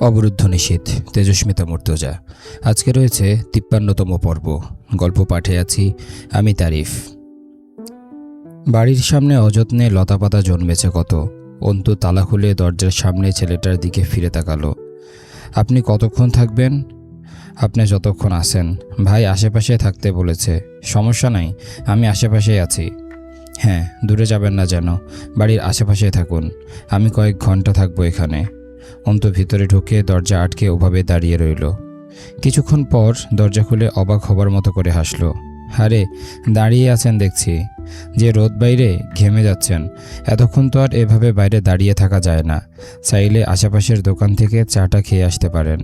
অবরুদ্ধ নিষেধ, তেজস্মিতা মূর্তজা। আজকে রয়েছে তিপ্পান্নতম পর্ব। গল্প পাঠে আছি আমি তারিফ। বাড়ির সামনে অযত্নে লতাপাতা জন্মেছে কত। অন্তু তালা খুলে দরজার সামনে ছেলেটার দিকে ফিরে তাকালো। আপনি কতক্ষণ থাকবেন? আপনি যতক্ষণ আসেন ভাই আশেপাশে থাকতে বলেছে। সমস্যা নাই, আমি আশেপাশেই আছি। হ্যাঁ দূরে যাবেন না যেন। বাড়ির আশেপাশে থাকুন। আমি কয়েক ঘণ্টা থাকব এখানে। অন্ত ভিতরে ঢুকে দরজা আটকে ওভাবে দাঁড়িয়ে রইল। কিছুক্ষণ পর দরজা খুলে অবাক হবার মতো করে হাসলো। আরে, দাঁড়িয়ে আছেন দেখছি। যে রোদ বাইরে, ঘেমে যাচ্ছেন। এতক্ষণ তো আর এভাবে বাইরে দাঁড়িয়ে থাকা যায় না। চাইলে আশেপাশের দোকান থেকে চাটা খেয়ে আসতে পারেন।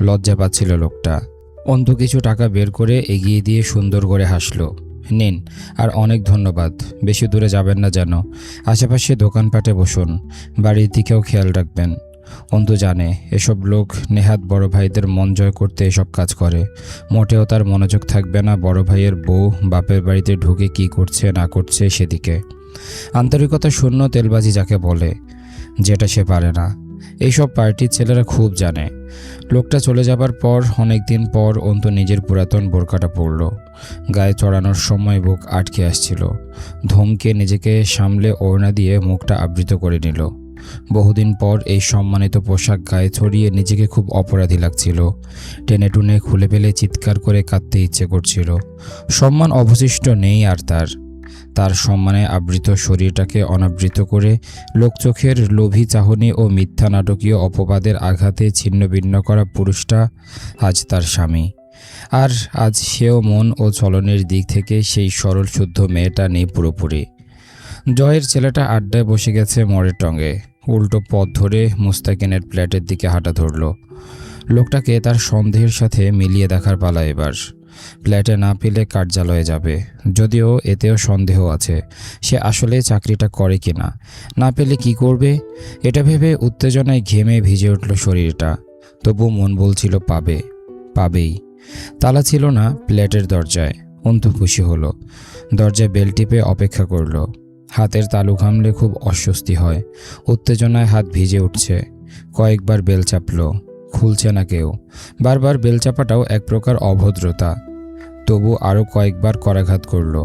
লজ্জা পাচ্ছিল লোকটা। অন্ত কিছু টাকা বের করে এগিয়ে দিয়ে সুন্দর করে হাসলো। নিন, আর অনেক ধন্যবাদ। বেশি দূরে যাবেন না যেন। আশেপাশে দোকানপাটে বসুন। বাড়ির দিকেও খেয়াল রাখবেন। অন্তু জানে, এসব লোক নেহাত বড় ভাইদের মন জয় করতে এসব কাজ করে। মোটেও তার মনোযোগ থাকবে না বড় ভাইয়ের বউ, বাপের বাড়িতে ঢুকে কি করছে, না করছে সেদিকে। আন্তরিকতা শূন্য তেলবাজি যাকে বলে, যেটা সে পারে না। এইসব পার্টির ছেলেরা খুব জানে। লোকটা চলে যাবার পর অনেক দিন পর অন্তু নিজের পুরাতন বোরকাটা পরল। গায়ে চড়ানোর সময় বুক আটকে আসছিল। ধমকে নিজেকে সামলে ওড়না দিয়ে মুখটা আবৃত করে নিল। বহুদিন পর এই সম্মানিত পোশাক গায়ে ছড়িয়ে নিজেকে খুব অপরাধী লাগছিল। টেনে টুনে খুলে পেলে চিৎকার করে কাঁদতে ইচ্ছে করছিল। সম্মান অবশিষ্ট নেই আর তার। তার সম্মানে আবৃত শরীরটাকে অনাবৃত করে লোকচোখের লোভী চাহনি ও মিথ্যা নাটকীয় অপবাদের আঘাতে ছিন্নভিন্ন করা পুরুষটা আজ তার স্বামী। আর আজ সেও মন ও চলনের দিক থেকে সেই সরল শুদ্ধ মেয়েটা নেই পুরোপুরি। জয়ের ছেলেটা আড্ডায় বসে গেছে মরের টঙ্গে। উল্টো পথ ধরে মুস্তাকিনের প্ল্যাটের দিকে হাঁটা ধরল। লোকটাকে তার সন্দেহের সাথে মিলিয়ে দেখার পালা এবার। প্ল্যাটে না পেলে কার্যালয়ে যাবে। যদিও এতেও সন্দেহ আছে, সে আসলে চাকরিটা করে কিনা না। না পেলে কি করবে? এটা ভেবে উত্তেজনায় ঘেমে ভিজে উঠল শরীরটা। তবু মন বলছিল পাবে, পাবেই। তালা ছিল না প্লেটের দরজায়। অন্তু খুশি হলো। দরজায় বেল টিপে অপেক্ষা করল। হাতের তালু ঘামলে খুব অস্বস্তি হয়। উত্তেজনায় হাত ভিজে উঠছে। কয়েকবার বেল চাপল। খুলছে না কেউ। বারবার বেল চাপাটাও এক প্রকার অভদ্রতা। তবু আরও কয়েকবার করাঘাত করল।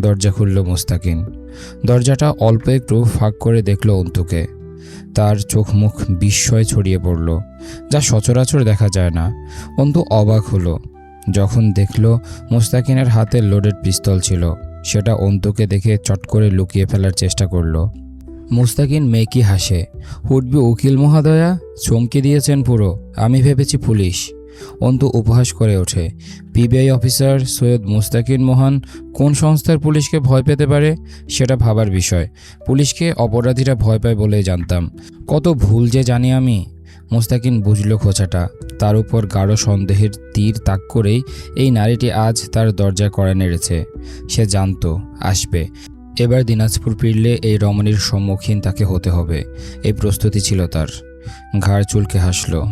দরজা খুলল মুস্তাকিন। দরজাটা অল্প একটু ফাঁক করে দেখল অন্তুকে। তার চোখ মুখ বিস্ময় ছড়িয়ে পড়ল। যা সচরাচর দেখা যায় না। অন্তু অবাক হলো। যখন দেখল মুস্তাকিনের হাতে লোডেড পিস্তল ছিল। সেটা অন্তুকে দেখে চট করে লুকিয়ে ফেলার চেষ্টা করল। মুস্তাকিন মেকি হাসে উঠবি উকিল মহাদয়া, চমকে দিয়েছেন পুরো, আমি ভেবেছি পুলিশ। অন্তু উপহাস করে ওঠে, পিবিআই অফিসার সৈয়দ মুস্তাকিন মোহন কোন সংস্থার পুলিশকে ভয় পেতে পারে? সেটা ভাবার বিষয়। পুলিশকে অপরাধীরা ভয় পায় বলেই জানতাম। কত ভুল যে জানি আমি। মুস্তাকিন বুঝল খোঁচাটা। তার উপর গাঢ় সন্দেহের তীর তাক করেই এই নারীটি আজ তার দরজায় করা নেড়েছে। সে জানতো, আসবে। এবার দিনাজপুর ফিরলে এই রমণীর সম্মুখীন তাকে হতে হবে। এই প্রস্তুতি ছিল তার। ঘাড় চুলকে হাসল।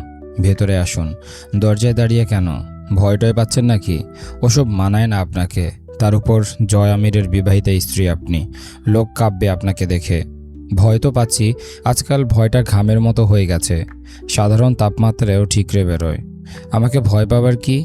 ভেতরে আসুন। দরজায় দাঁড়িয়ে কেন? ভয়টয় পাচ্ছেন নাকি? ওসব মানায় না আপনাকে। তার উপর জয় আমিরের বিবাহিতা স্ত্রী আপনি। লোক কাঁপবে আপনাকে দেখে। ভয় তো পাচ্ছি, আজকাল ভয়টা ঘামের মতো হয়ে গেছে। সাধারণ তাপমাত্রায়ও ঠিকরে বেরোয়। আমাকে ভয় পাবার কি?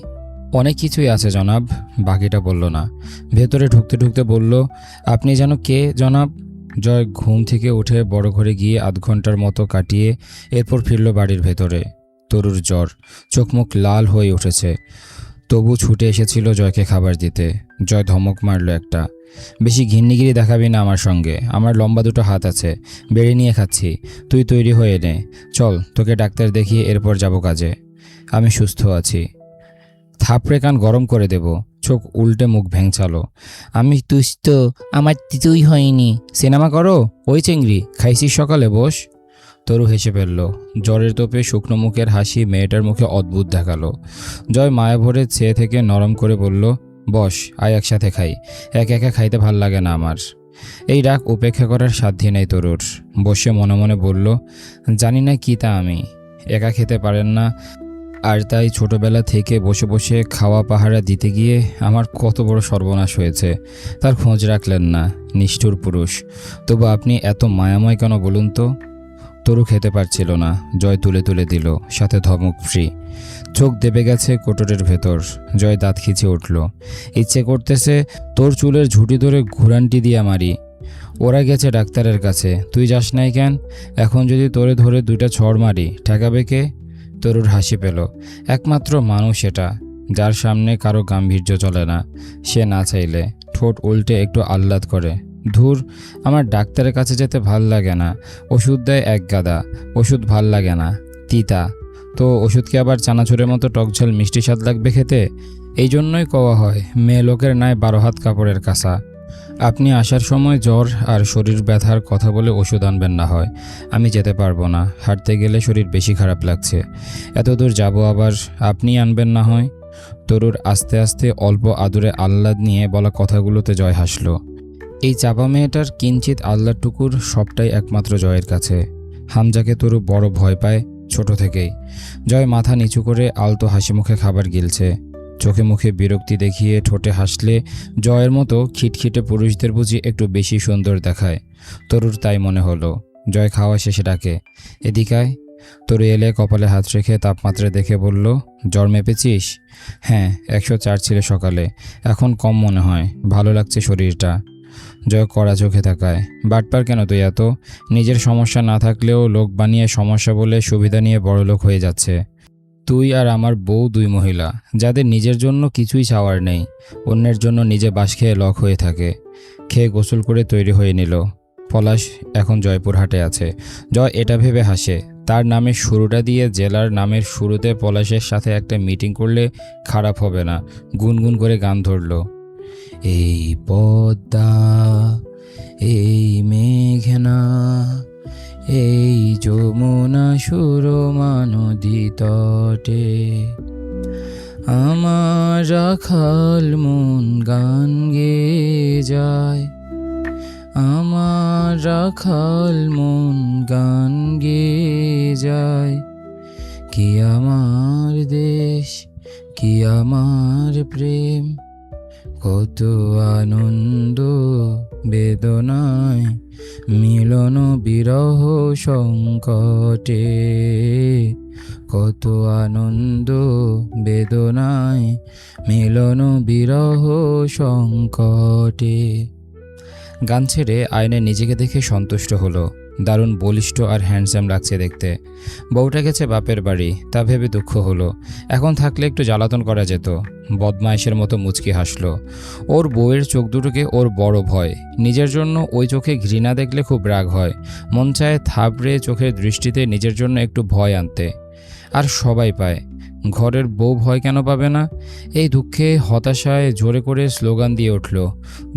অনেক কিছুই আছে, জনাব। বাকিটা বলল না। ভেতরে ঢুকতে ঢুকতে বলল, আপনি যেন কে, জনাব? জয় ঘুম থেকে উঠে বড় ঘরে গিয়ে আধ ঘণ্টার মতো কাটিয়ে এরপর ফিরল বাড়ির ভেতরে। তরুর জ্বর চোখ মুখ লাল হয়ে উঠেছে। তবু ছুটে এসেছিল জয়কে খাবার দিতে। জয় ধমক মারল একটা। বেশি ঘিন্নিগিরি দেখাবি না আমার সঙ্গে। আমার লম্বা দুটো হাত আছে। বেড়ে নিয়ে খাচ্ছি। তুই তৈরি হয়ে নে। চল, তোকে ডাক্তার দেখিয়ে এরপর যাব কাজে। আমি সুস্থ আছি। থাপড়ে কান গরম করে দেব। চোখ উল্টে মুখ ভেঙচালো আমি তুষ্ট। আমার তুই হয়নি। সিনেমা করো? ওই চেংড়ি। খাইছিস সকালে, বস? তরু হেসে ফেলল। জ্বরের তোপে শুকনো মুখের হাসি মেয়েটার মুখে অদ্ভুত দেখাল। জয় মায়া ভরে চেয়ে থেকে নরম করে বলল, বস, আয় একসাথে খাই। এক একা খাইতে ভালো লাগে না আমার। এই ডাক উপেক্ষা করার সাধ্য নেই তরুর। বসে মনে মনে বলল, জানি না কি তা আমি। একা খেতে পারেন না। আর তাই ছোটবেলা থেকে বসে বসে খাওয়া পাহারা দিতে গিয়ে আমার কত বড় সর্বনাশ হয়েছে। তার খোঁজ রাখলেন না, নিষ্ঠুর পুরুষ। তবু আপনি এত মায়াময় কেন বলুন তো? তরু খেতে পারছিল না। জয় তুলে তুলে দিল, সাথে ধমক ফ্রি। চোখ দেবে গেছে কোটরের ভেতর। জয় দাঁত খিচে উঠল। ইচ্ছে করতেছে, তোর চুলের ঝুঁটি ধরে ঘুরানটি দিয়া মারি। ওরা গেছে ডাক্তারের কাছে। তুই যাস নাই কেন? এখন যদি তোরে ধরে দুইটা ছড় মারি, ঠেকাবে কে? তরুর হাসি পেল। একমাত্র মানুষ এটা। যার সামনে কারও গাম্ভীর্য চলে না। সে না চাইলে ঠোঁট উল্টে একটু আহ্লাদ করে। ধুর, আমার ডাক্তারের কাছে যেতে ভালো লাগে না। ওষুধ দেয় এক গাদা, ওষুধ ভালো লাগে না। তিতা, তো ওষুধ কি আবার চানাচুরের মতো টকঝাল মিষ্টি স্বাদ লাগবে খেতে? এই জন্যই কওয়া হয়, মেয়ে লোকের নাই বারো হাত কাপড়ের কাঁসা। আপনি আসার সময় জ্বর আর শরীর ব্যথার কথা বলে ওষুধ আনবেন না হয়। আমি যেতে পারব না, হাঁটতে গেলে শরীর বেশি খারাপ লাগছে। এত দূর যাব আবার আপনি আনবেন না হয়? তরুর আস্তে আস্তে অল্প আদুরে আহ্লাদ নিয়ে বলা কথাগুলোতে জয় হাসল। এই চাপা মেয়েটার কিঞ্চিত আহ্লাদটুকুর সবটাই একমাত্র জয়ের কাছে। হামজাকে তরু বড় ভয় পায় ছোট থেকেই। জয় মাথা নিচু করে আলতো হাসি মুখে খাবার গিলছে। চোখে মুখে বিরক্তি দেখিয়ে ঠোঁটে হাসলে জয়ের মতো খিটখিটে পুরুষদের বুঝি একটু বেশি সুন্দর দেখায়। তরুর তাই মনে হলো, জয় খাওয়া শেষে ডাকে, এদিকায়? তরু এলে কপালে হাত রেখে তাপমাত্রা দেখে বলল, জ্বর মেপেছিস? হ্যাঁ একশো চার ছিল সকালে, এখন কম মনে হয়, ভালো লাগছে শরীরটা। জয় কড়া চোখে তাকায়। বাটপার কেন তুই এত? নিজের সমস্যা না থাকলেও লোক বানিয়ে সমস্যা বলে সুবিধা নিয়ে বড়লোক হয়ে যাচ্ছে। তুই আর আমার বউ দুই মহিলা, যাদের নিজের জন্য কিছুই চাওয়ার নেই, অন্যের জন্য নিজে বাস খেয়ে লক হয়ে থাকে। খেয়ে গোসল করে তৈরি হয়ে নিল। পলাশ এখন জয়পুরহাটে আছে। জয় এটা ভেবে হাসে, তার নামের শুরুটা দিয়ে জেলার নামের শুরুতে পলাশের সাথে একটা মিটিং করলে খারাপ হবে না। গুনগুন করে গান ধরলো। এই পদ্মা, এই মেঘনা, এই যমুনা সুরমা নদী তটে। আমার রাখাল মন গান গে যায়। আমার রাখাল মন গান গেয়ে যায়। কি আমার দেশ, কি আমার প্রেম কত আনন্দ, বেদনায় মিলন বিরহ সংকটে। কত আনন্দ, বেদনায় মিলন বিরহ সংকটে। গান ছেড়ে আয়নে নিজেকে দেখে সন্তুষ্ট হলো। দারুণ বলিষ্ঠ আর হ্যান্ডসাম লাগছে দেখতে। বউটা গেছে বাপের বাড়ি, তা ভেবে দুঃখ হলো। এখন থাকলে একটু জ্বালাতন করা যেত। বদমাইশের মতো মুচকি হাসলো। ওর বউয়ের চোখ দুটোকে ওর বড় ভয়। নিজের জন্য ওই চোখে ঘৃণা দেখলে খুব রাগ হয়। মন চায় থাবড়ে চোখের দৃষ্টিতে নিজের জন্য একটু ভয় আনতে। আর সবাই পায়। ঘরের বউ ভয় কেন পাবে না? এই দুঃখে, হতাশায় জোরে করে স্লোগান দিয়ে উঠল,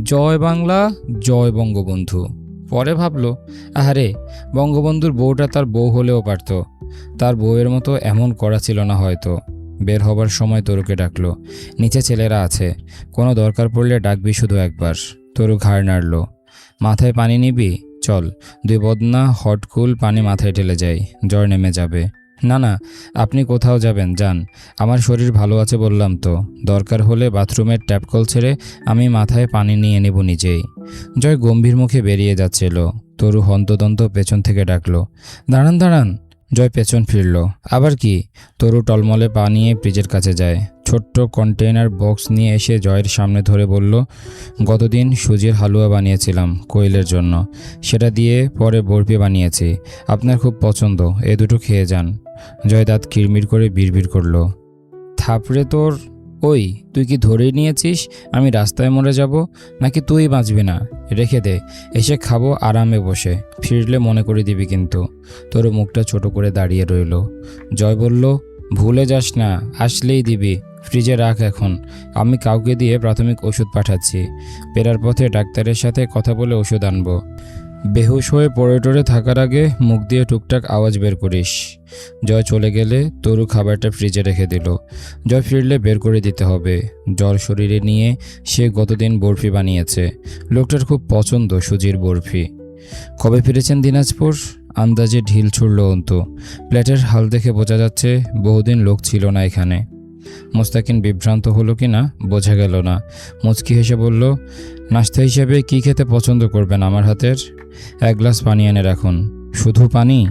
জয় বাংলা, জয় বঙ্গবন্ধু। পরে ভাবলো, আহারে, বঙ্গবন্ধুর বউটা তার বউ হলেও পারত। তার বউয়ের মতো এমন করা ছিল না হয়তো। বের হবার সময় তরুকে ডাকল, নিচে ছেলেরা আছে, কোনো দরকার পড়লে ডাকবি শুধু একবার। তরু ঘাড় নাড়ল, মাথায় পানি নিবি? চল, দুই বদনা হটকুল পানি মাথায় ঢেলে যায় জ্বর নেমে যাবে। না না, আপনি কোথাও যাবেন, যান। আমার শরীর ভালো আছে বললাম তো। দরকার হলে বাথরুমের ট্যাপকল ছেড়ে আমি মাথায় পানি নিয়ে নেব নিজেই। জয় গম্ভীর মুখে বেরিয়ে যাচ্ছিল। তরু হন্তদন্ত পেছন থেকে ডাকলো, দাঁড়ান দাঁড়ান। জয় পেছন ফিরল। আবার কি? তরু টলমলে পা নিয়ে ফ্রিজের কাছে যায়। ছোট্ট কন্টেইনার বক্স নিয়ে এসে জয়ের সামনে ধরে বলল, গতদিন সুজির হালুয়া বানিয়েছিলাম কোয়েলের জন্য। সেটা দিয়ে পরে বরফি বানিয়েছি। আপনার খুব পছন্দ, এ দুটো খেয়ে যান। জয় দাঁত কিরমির করে বিড়বিড় করল, থাপড়ে তোর ওই, তুই কি ধরেই নিয়েছিস? আমি রাস্তায় মরে যাব? নাকি তুই বাঁচবি না? রেখে দে, এসে খাব আরামে বসে। ফিরলে মনে করে দিবি কিন্তু। তোর মুখটা ছোট করে দাঁড়িয়ে রইল। জয় বলল, ভুলে যাস না, আসলেই দিবি। ফ্রিজে রাখ এখন। আমি কাউকে দিয়ে প্রাথমিক ওষুধ পাঠাচ্ছি। ফেরার পথে ডাক্তারের সাথে কথা বলে ওষুধ আনব। বেহুশ হয়ে পড়ে টরে থাকার আগে মুখ দিয়ে টুকটাক আওয়াজ বের করিস। জয় চলে গেলে তরু খাবারটা ফ্রিজে রেখে দিল। জয় ফিরলে বের করে দিতে হবে। জ্বর শরীরে নিয়ে সে গতদিন বরফি বানিয়েছে। লোকটার খুব পছন্দ সুজির বরফি। কবে ফিরেছেন দিনাজপুর? আন্দাজে ঢিল ছুড়ল অন্ত। প্লেটের হাল দেখে বোঝা যাচ্ছে বহুদিন লোক ছিল না এখানে। মোস্তাকিন বিভ্রান্ত হলো কি না, বোঝা গেল না। মুচকি হেসে বলল, নাস্তা হিসেবে কি খেতে পছন্দ করবেন আমার হাতের? এক গ্লাস পানি এনে রাখুন। শুধু পানি?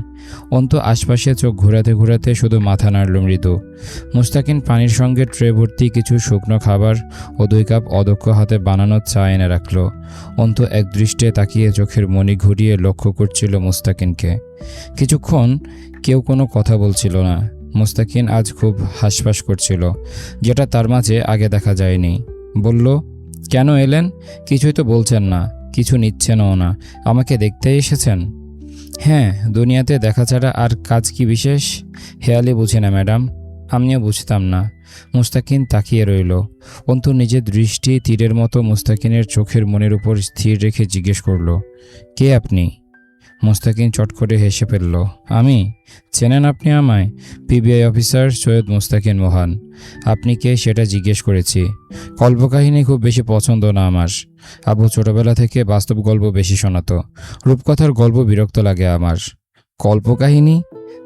অন্ত আশপাশে চোখ ঘোরাতে ঘোরাতে শুধু মাথা নাড়ল মৃদু। মুস্তাকিন পানির সঙ্গে ট্রে ভর্তি কিছু শুকনো খাবার ও দুই কাপ অদক্ষ হাতে বানানো চা এনে রাখল। অন্ত এক দৃষ্টে তাকিয়ে চোখের মনি ঘুরিয়ে লক্ষ্য করছিল মুস্তাকিনকে। কিছুক্ষণ কেউ কোনো কথা বলছিল না। মুস্তাকিন আজ খুব হাসফাস করছিল, যেটা তার মাঝে আগে দেখা যায়নি। বলল, কেন এলেন? কিছুই তো বলছেন না, কিছু নিচ্ছেনও না, আমাকে দেখতে এসেছেন? হ্যাঁ দুনিয়াতে দেখা ছাড়া আর কাজ কি বিশেষ? হেয়ালি বুঝি না, ম্যাডাম, আমিও বুঝতাম না। মুস্তাকিন তাকিয়ে রইল। অন্তু নিজের দৃষ্টি তীরের মতো মুস্তাকিনের চোখের মনের উপর স্থির রেখে জিজ্ঞেস করল, কে আপনি? মুস্তাকিন চট করে হেসে ফেলল, আমি? চেনেন আপনি আমায়? PBI officer Syed Mustakin Mohan. আপনি কে সেটা জিজ্ঞেস করেছি। কল্পকাহিনী খুব বেশি পছন্দ না আমার। আবু ছোটবেলা থেকে বাস্তব গল্প বেশি শোনাতো। রূপকথার গল্প বিরক্ত লাগে আমার। কল্পকাহিনী?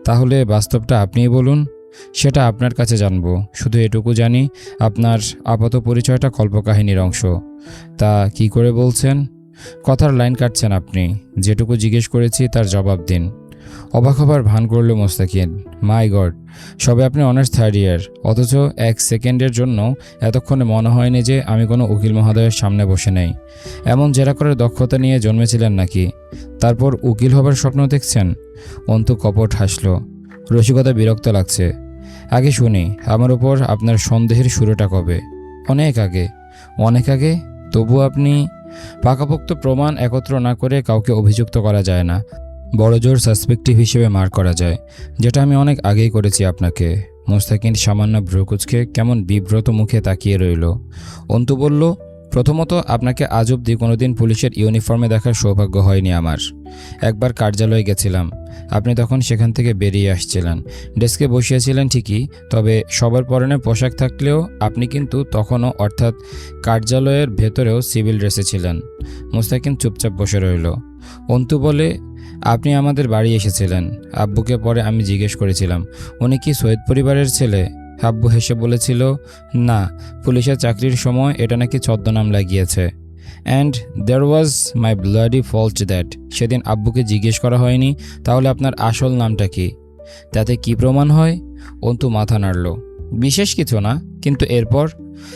তাহলে বাস্তবটা আপনিই বলুন। সেটা আপনার কাছে জানব। শুধু এটুকু জানি, আপনার আপাত পরিচয়টা কল্পকাহিনীর অংশ। তা কি করে বলছেন? কথার লাইন কাটছেন আপনি। যেটুকু জিজ্ঞেস করেছি, তার জবাব দিন। অবাক হবার ভান করল মোস্তাকিন মাই গড, সবে আপনি অনার্স থার্ড ইয়ার অথচ এক সেকেন্ডের জন্য এতক্ষণে মনে হয়নি যে আমি কোনো উকিল মহোদয়ের সামনে বসে নেই। এমন জেরা করার দক্ষতা নিয়ে জন্মেছিলেন নাকি? তারপর উকিল হবার স্বপ্ন দেখছেন? অন্তু কপট হাসল। রসিকতা বিরক্ত লাগছে। আগে শুনি, আমার উপর আপনার সন্দেহের শুরুটা কবে? অনেক আগে। অনেক আগে? তবু আপনি পাকাপোক্ত প্রমাণ একত্র না করে কাউকে অভিযুক্ত করা যায় না। বড় জোর সাসপেক্টিভ হিসেবে মার করা যায়, যেটা আমি অনেক আগেই করেছি আপনাকে। মোস্তাকিন সামান্য ভ্রুকুচকে কেমন বিব্রত মুখে তাকিয়ে রইল। অন্তু বলল প্রথমত, আপনাকে আজ অব্দি কোনোদিন পুলিশের ইউনিফর্মে দেখার সৌভাগ্য হয়নি আমার। একবার কার্যালয়ে গেছিলাম। আপনি তখন সেখান থেকে বেরিয়ে আসছিলেন। ডেস্কে বসিয়েছিলেন ঠিকই, তবে সবার পরনে পোশাক থাকলেও আপনি কিন্তু তখনও অর্থাৎ কার্যালয়ের ভেতরেও সিভিল ড্রেসে ছিলেন। মুস্তাকিম চুপচাপ বসে রইল। অন্তু বলে, আপনি আমাদের বাড়ি এসেছিলেন। আব্বুকে পরে আমি জিজ্ঞেস করেছিলাম, উনি কি সৈয়দ পরিবারের ছেলে? আব্বু হেসে বলেছিল, না, পুলিশের চাকরির সময় এটা নাকি ছদ্মনাম লাগিয়েছে। And there was my bloody fault that সেদিন আব্বুকে জিজ্ঞেস করা হয়নি, তাহলে আপনার আসল নামটা কি? তাতে কি প্রমাণ হয়? অন্তু মাথা নাড়ল। বিশেষ কিছু না, কিন্তু এরপর?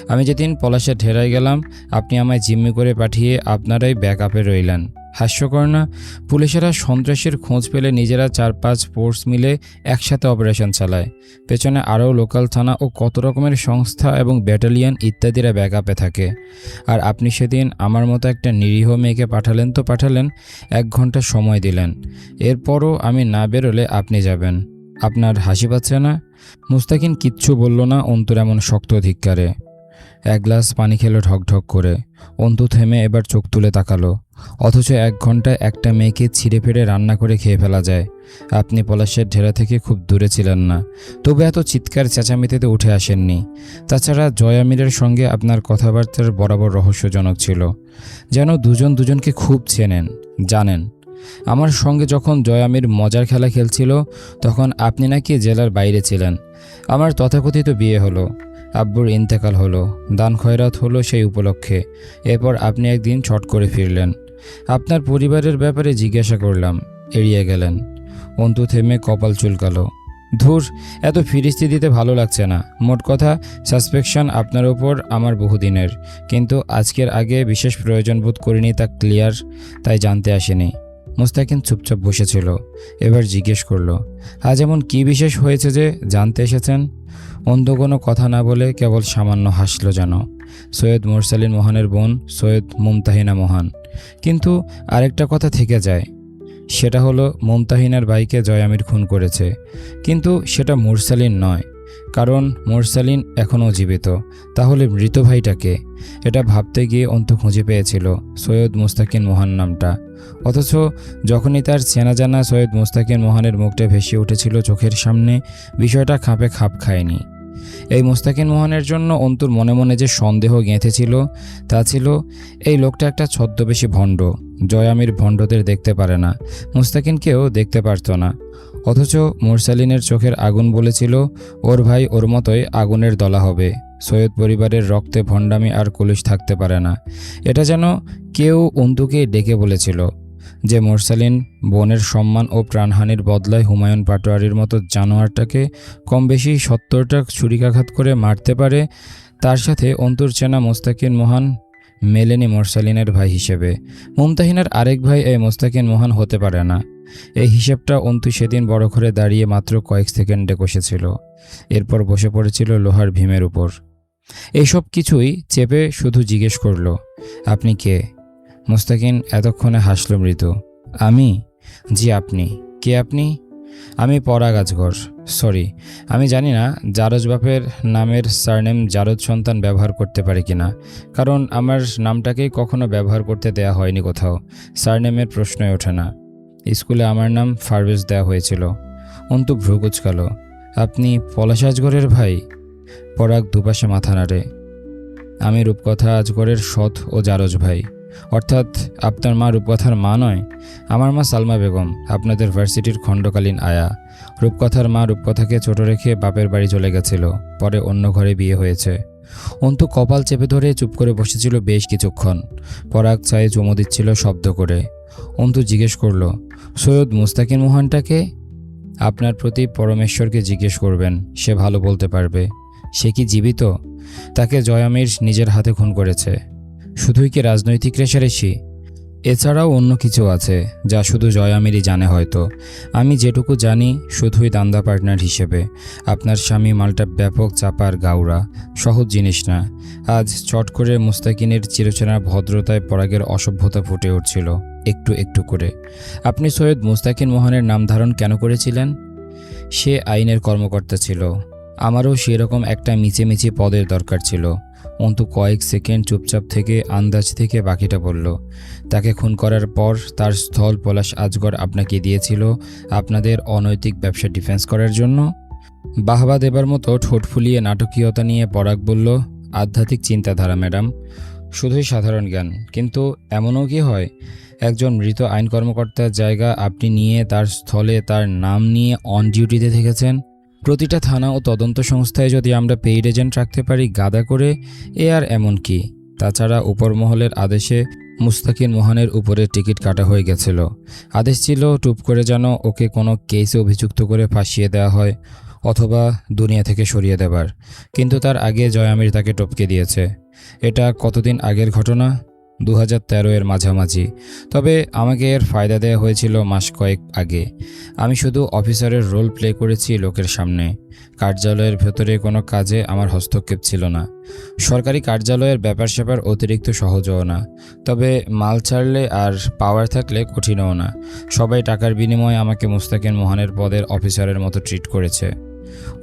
আমি যেদিন পলাশে ঢেরায় গেলাম, আপনি আমায় জিম্মি করে পাঠিয়ে আপনারাই ব্যাক আপে রইলেন। হাস্যকর না। পুলিশেরা সন্ত্রাসের খোঁজ পেলে নিজেরা চার পাঁচ ফোর্স মিলে একসাথে অপারেশন চালায়। পেছনে আরও লোকাল থানা ও কত রকমের সংস্থা এবং ব্যাটালিয়ন ইত্যাদিরা ব্যাকআপে থাকে। আর আপনি সেদিন আমার মতো একটা নিরীহ মেয়েকে পাঠালেন তো পাঠালেন, এক ঘণ্টা সময় দিলেন। এরপরও আমি না বেরোলে আপনি যাবেন। আপনার হাসি পাচ্ছে না? মুস্তাকিন কিচ্ছু বলল না, অন্তর এমন শক্ত ধিক্কারে। এক গ্লাস পানি খেলো ঢকঢক করে। অন্তু থেমে এবার চোখ তুলে তাকালো। অথচ এক ঘন্টায় একটা মেয়েকে ছিঁড়ে ফেড়ে রান্না করে খেয়ে ফেলা যায়। আপনি পলাশের ঢেরা থেকে খুব দূরে ছিলেন না। তবে এত চিৎকার চেঁচামেতিতে উঠে আসেননি। তাছাড়া জয়ামিরের সঙ্গে আপনার কথাবার্তার বরাবর রহস্যজনক ছিল। যেন দুজন দুজনকে খুব চেনেন, জানেন। আমার সঙ্গে যখন জয়ামির মজার খেলা খেলছিল, তখন আপনি নাকি জেলার বাইরে ছিলেন। আমার তথাকথিত বিয়ে হলো। আব্বুর ইন্তেকাল হলো, দান খয়রাত হলো সেই উপলক্ষে। এরপর আপনি একদিন ছট করে ফিরলেন। আপনার পরিবারের ব্যাপারে জিজ্ঞাসা করলাম, এড়িয়ে গেলেন। অন্তু থেমে কপাল চুলকালো। ধুর, এত ফিরিস্তি দিতে ভালো লাগছে না। মোট কথা, সাসপেকশন আপনার ওপর, আমার বহুদিনের। কিন্তু আজকের আগে বিশেষ প্রয়োজন বোধ করিনি তা ক্লিয়ার, তাই জানতে আসেনি। মুস্তাকিন চুপচাপ বসেছিল। এবার জিজ্ঞেস করল, আজ এমন কী বিশেষ হয়েছে যে জানতে এসেছেন? অন্ধ কোনো কথা না বলে কেবল সামান্য হাসল যেন। সৈয়দ মোরসালিন মোহানের বোন সৈয়দ মুমতাহিনা মোহান। কিন্তু আরেকটা কথা থেকে যায়। সেটা হলো, মুমতাহিনার ভাইকে জয়ামির খুন করেছে। কিন্তু সেটা মুরসালিন নয়। কারণ মোরসালিন এখনও জীবিত। তাহলে মৃত ভাইটাকে? এটা ভাবতে গিয়ে অন্ত খুঁজে পেয়েছিল সৈয়দ মুস্তাকিন মোহান নামটা। অথচ যখনই তার চেনা জানা সৈয়দ মুস্তাকিন মোহানের মুখটা ভেসে উঠেছিল চোখের সামনে, বিষয়টা খাপে খাপ খায়নি। এই মুস্তাকিন মোহনের জন্য অন্তুর মনে মনে যে সন্দেহ গেঁথেছিল, তা ছিল এই লোকটা একটা ছদ্মবেশী ভণ্ড জয়ামির ভণ্ডদের দেখতে পারে না। মুস্তাকিনকেও দেখতে পারত না। অথচ মোরসালিনের চোখের আগুন বলেছিল, ওর ভাই ওর মতোই আগুনের দলা হবে। সৈয়দ পরিবারের রক্তে ভণ্ডামি আর কলুষ থাকতে পারে না। এটা যেন কেউ অন্তুকে ডেকে বলেছিল, যে মোরসালিন বনের সম্মান ও প্রাণহানির বদলায় হুমায়ুন পাটোয়ারির মতো জানোয়ারটাকে কম বেশি সত্তরটা ছুরিকাঘাত করে মারতে পারে, তার সাথে অন্তর চেনা মোস্তাকিন মোহান মেলেনি মোরসালিনের ভাই হিসেবে। মুমতাহিনের আরেক ভাই এই মোস্তাকিন মোহান হতে পারে না। এই হিসেবটা অন্তু সেদিন বড় করে দাঁড়িয়ে মাত্র কয়েক সেকেন্ডে কষেছিল। এরপর বসে পড়েছিল লোহার ভীমের উপর। এইসব কিছুই চেপে শুধু জিজ্ঞেস করল, আপনি কে? মোস্তাকিন এতক্ষণে হাসল মৃদু, আমি? জি, আপনি। কে আপনি? আমি পরাগ আজগর সরি, আমি জানি না জারজ বাপের নামের সারনেম জারজ সন্তান ব্যবহার করতে পারে কিনা কারণ আমার নামটাকেই কখনো ব্যবহার করতে দেয়া হয়নি কোথাও। সারনেমের প্রশ্নই ওঠে না। স্কুলে আমার নাম ফারভেজ দেওয়া হয়েছিল। অন্তু ভ্রু কুচকাল আপনি পলাশ আজগরের ভাই? পরাগ দুপাশে মাথা নাড়ে, আমি রূপকথা আজগরের সৎ ও জারজ ভাই। অর্থাৎ আপনার মা রূপকথার মা নয়, আমার মা সালমা বেগম, আপনাদের ভার্সিটির খণ্ডকালীন আয়া। রূপকথার মা রূপকথাকে ছোট রেখে বাপের বাড়ি চলে গেছিল, পরে অন্য ঘরে বিয়ে হয়েছে। অন্তু কপাল চেপে ধরে চুপ করে বসেছিল বেশ কিছুক্ষণ। পরাগ চায়ে চুমো দিচ্ছিল শব্দ করে। অন্তু জিজ্ঞেস করল সৈয়দ মুস্তাকিন মোহনটাকে আপনার প্রতি পরমেশ্বরকে জিজ্ঞেস করবেন, সে ভালো বলতে পারবে। সে কি জীবিত? তাকে জয়ামির নিজের হাতে খুন করেছে। শুধুই কি রাজনৈতিক রেশারেশি এছাড়াও অন্য কিছু আছে, যা শুধু জয়ামিরই জানে হয়তো। আমি যেটুকু জানি, শুধুই দান্দা পার্টনার হিসেবে। আপনার স্বামী মালটা ব্যাপক চাপার গাউরা, সহজ জিনিস না। আজ চট করে মুস্তাকিনের চিরচেনা ভদ্রতায় পরাগের অসভ্যতা ফুটে উঠছিল। একটু একটু করে। আপনি সৈয়দ মুস্তাকিন মোহনের নাম ধারণ কেন করেছিলেন? সে আইনের কর্মকর্তা ছিল। আমারও সেরকম একটা মিচেমিচি পদের দরকার ছিল। অন্তু কয়েক সেকেন্ড চুপচাপ থেকে আন্দাজ থেকে বাকিটা বলল, তাকে খুন করার পর তার স্থল পলাশ আজগর আপনাকে দিয়েছিল আপনাদের অনৈতিক ব্যবসা ডিফেন্স করার জন্য? বাহবা দেবার মতো ঠোঁট ফুলিয়ে নাটকীয়তা নিয়ে পরাগ বলল, আধ্যাত্মিক চিন্তাধারা, ম্যাডাম। শুধুই সাধারণ জ্ঞান। কিন্তু এমনও কি হয়, একজন মৃত আইন কর্মকর্তার জায়গা আপনি নিয়ে, তার স্থলে, তার নাম নিয়ে অন ডিউটিতে থেকেছেন? প্রতিটা থানা ও তদন্ত সংস্থায় যদি আমরা পেইড এজেন্ট রাখতে পারি গাদা করে, এ আর এমন কি? তাছাড়া উপরমহলের আদেশে মুস্তাকিন মোহানের উপরে টিকিট কাটা হয়ে গেছিল। আদেশ ছিল টুপ করে যেন ওকে কোনো কেসে অভিযুক্ত করে ফাঁসিয়ে দেওয়া হয়। অথবা দুনিয়া থেকে সরিয়ে দেবার। কিন্তু তার আগে জয়ামির তাকে টপকে দিয়েছে। এটা কতদিন আগের ঘটনা? দু হাজার তেরো এর মাঝামাঝি। তবে আমাকে এর ফায়দা দেওয়া হয়েছিল মাস কয়েক আগে। আমি শুধু অফিসারের রোল প্লে করেছি লোকের সামনে। কার্যালয়ের ভেতরে কোনো কাজে আমার হস্তক্ষেপ ছিল না। সরকারি কার্যালয়ের ব্যাপার স্যাপার অতিরিক্ত সহজও না। তবে মাল ছাড়লে আর পাওয়ার থাকলে কঠিনও না। সবাই টাকার বিনিময়ে আমাকে মুস্তাকিন মোহানের পদের অফিসারের মতো ট্রিট করেছে।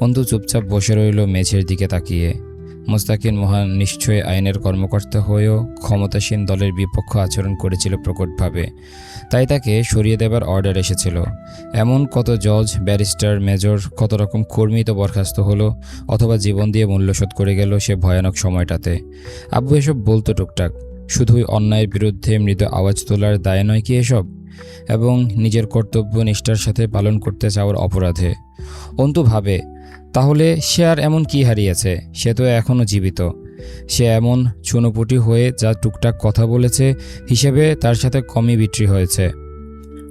অন্তু চুপচাপ বসে রইল মেঝের দিকে তাকিয়ে। মুস্তাকিন মহান নিশ্চয়ই আইনের কর্মকর্তা হয়েও ক্ষমতাসীন দলের বিপক্ষ আচরণ করেছিল প্রকটভাবে। তাই তাকে সরিয়ে দেবার অর্ডার এসেছিল। এমন কত জজ, ব্যারিস্টার, মেজর, কত রকম কর্মী তো বরখাস্ত হলো অথবা জীবন দিয়ে মূল্যশোধ করে গেল সে ভয়ানক সময়টাতে। আব্বু এসব বলতো টুকটাক। শুধুই অন্যায়ের বিরুদ্ধে মৃত আওয়াজ তোলার দায় নয় কি এসব? এবং নিজের কর্তব্য নিষ্ঠার সাথে পালন করতে চাওয়ার অপরাধে। অন্তু ভাবে, তাহলে সে আর এমন কি হারিয়েছে? সে তো এখনও জীবিত। সে এমন চুনোপুটি হয়ে যা টুকটাক কথা বলেছে হিসেবে তার সাথে কমই বিক্রি হয়েছে।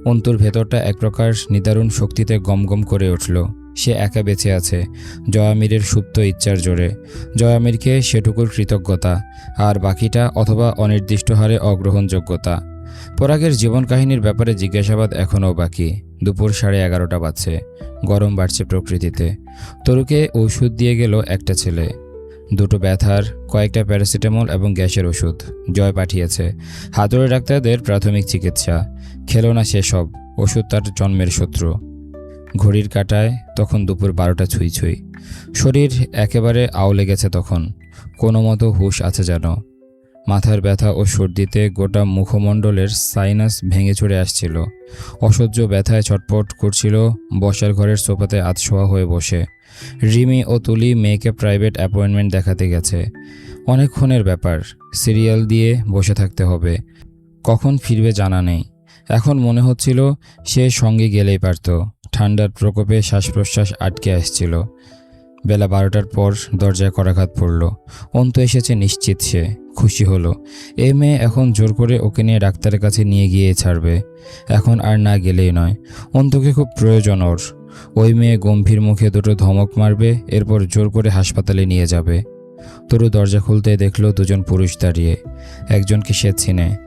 অন্তুর ভেতরটা এক প্রকার নিদারুণ শক্তিতে গমগম করে উঠল। সে একা বেঁচে আছে, জয়ামিরের সুপ্ত ইচ্ছার জোরে। জয়ামিরকে সেটুকুর কৃতজ্ঞতা, আর বাকিটা অথবা অনির্দিষ্ট হারে অগ্রহণযোগ্যতা। পরাগের জীবন কাহিনীর ব্যাপারে জিজ্ঞাসাবাদ এখনও বাকি। দুপুর সাড়ে এগারোটা বাজছে। গরম বাড়ছে প্রকৃতিতে। তরুকে ওষুধ দিয়ে গেল একটা ছেলে। দুটো ব্যথার, কয়েকটা প্যারাসিটামল এবং গ্যাসের ওষুধ। জয় পাঠিয়েছে। হাতুড়ে ডাক্তারদের প্রাথমিক চিকিৎসা। খেলো না সেসব ওষুধ তার জন্মের শত্রু। ঘড়ির কাটায় তখন দুপুর বারোটা ছুঁই ছুঁই। শরীর একেবারে আওলে গেছে তখন। কোনো মতো হুশ আছে যেন। মাথার ব্যথা ও সর্দিতে গোটা মুখমণ্ডলের সাইনাস ভেঙে চড়ে আসছিল। অসহ্য ব্যথায় ছটপট করছিল বসার ঘরের সোফাতে আতশোয়া হয়ে বসে। রিমি ও তুলি মেয়েকে প্রাইভেট অ্যাপয়েন্টমেন্ট দেখাতে গেছে। অনেকক্ষণের ব্যাপার, সিরিয়াল দিয়ে বসে থাকতে হবে। কখন ফিরবে জানা নেই। এখন মনে হচ্ছিল সে সঙ্গে গেলেই পারত। ঠান্ডার প্রকোপে শ্বাস প্রশ্বাস আটকে আসছিল। বেলা বারোটার পর দরজায় করাঘাত পড়ল। অন্ত এসেছে নিশ্চিত সে। খুশি হলো। এই মেয়ে এখন জোর করে ওকে নিয়ে ডাক্তারের কাছে নিয়ে গিয়ে ছাড়বে। এখন আর না গেলেই নয়। অন্তকে খুব প্রয়োজন ওর। ওই মেয়ে গম্ভীর মুখে দুটো ধমক মারবে, এরপর জোর করে হাসপাতালে নিয়ে যাবে। তরু দরজা খুলতে দেখল দুজন পুরুষ দাঁড়িয়ে। একজনকে সে চিনে।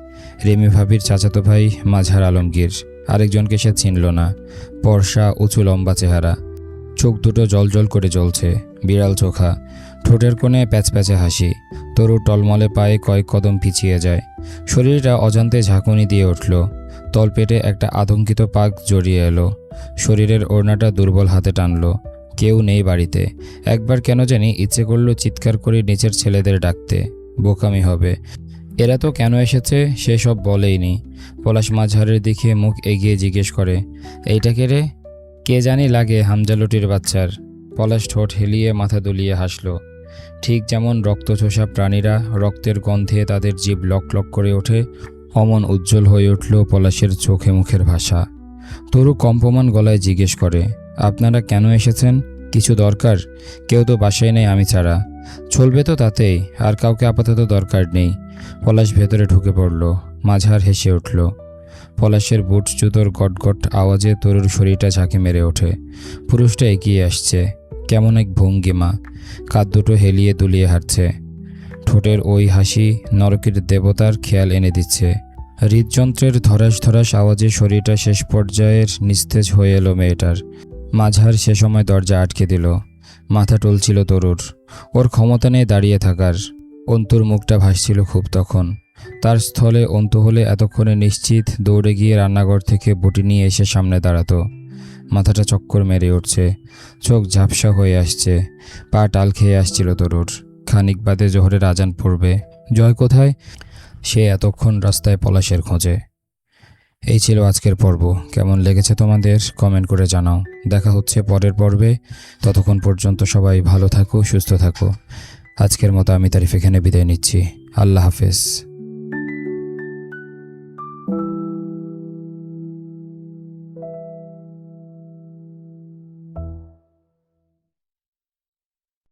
রেমি ভাবির চাচাতো ভাই মাঝার আলমগীর। আরেকজনকে সে চিনল না। পর্ষা উঁচু লম্বা চেহারা। চোখ দুটো জলজল করে জ্বলছে। বিড়াল চোখা। ঠোঁটের কোণে প্যাচপ্যাচে হাসি। তরু টলমলে পায়ে কয়েক কদম পিছিয়ে যায়। শরীরটা অজান্তে ঝাঁকুনি দিয়ে উঠল। তলপেটে একটা আতঙ্কিত পাক জড়িয়ে এলো। শরীরের ওড়নাটা দুর্বল হাতে টানলো। কেউ নেই বাড়িতে। একবার কেন জানি ইচ্ছে করল চিৎকার করে নিচের ছেলেদের ডাকতে। বোকামি হবে। এরা তো কেন এসেছে সে সব বলেইনি পলাশ মাঝহারের দিকে মুখ এগিয়ে জিজ্ঞেস করে এইটাকে রে? কে জানি লাগে হামজালুটির বাচ্চার। পলাশ ঠোঁট হেলিয়ে মাথা দুলিয়ে হাসল। ঠিক যেমন রক্তচোষা প্রাণীরা রক্তের গন্ধে তাদের জীব লক লক করে ওঠে, অমন উজ্জ্বল হয়ে উঠল পলাশের চোখে মুখের ভাষা। তরু কম্পমান গলায় জিজ্ঞেস করে, আপনারা কেন এসেছেন? কিছু দরকার? কেউ তো বাসায় নেই আমি ছাড়া। চলবে তো তাতেই আর কাউকে আপাতত দরকার নেই। পলাশ ভেতরে ঢুকে পড়ল, মাঝার হেসে উঠল। পলাশের বুট জুতোর গটগট আওয়াজে তরুর শরীরটা ঝাঁকে মেরে ওঠে। পুরুষটা এগিয়ে আসছে। কেমন এক ভঙ্গিমা কাঁধ দুটো হেলিয়ে দুলিয়ে হাঁটছে। ঠোঁটের ওই হাসি নরকের দেবতার খেয়াল এনে দিচ্ছে। হৃদযন্ত্রের ধরাস ধরাস আওয়াজে শরীরটা শেষ পর্যায়ের নিস্তেজ হয়ে এলো মেয়েটার। মাঝার সে সময় দরজা আটকে দিল। মাথা টলছিল তরুর। ওর ক্ষমতা নেই দাঁড়িয়ে থাকার। অন্তুর মুখটা ভাসছিল খুব তখন। তার স্থলে অন্তু হলে এতক্ষণে নিশ্চিত দৌড়ে গিয়ে রান্নাঘর থেকে বটি নিয়ে এসে সামনে দাঁড়াতো। মাথাটা চক্কর মেরে উঠছে, চোখ ঝাপসা হয়ে আসছে, পা টাল খেয়ে আসছিল তরুর। খানিক বাদে জোহরের আজান পড়বে। জয় কোথায়? সে এতক্ষণ রাস্তায় পলাশের খোঁজে। এই ছিল আজকের পর্ব। কেমন লেগেছে তোমাদের? কমেন্ট করে জানাও। দেখা হচ্ছে পরের পর্বে। ততক্ষণ পর্যন্ত সবাই ভালো থাকো, সুস্থ থাকো। আজকের মতো আমি তারিফ এখানে বিদায় নিচ্ছি। আল্লাহ হাফেজ।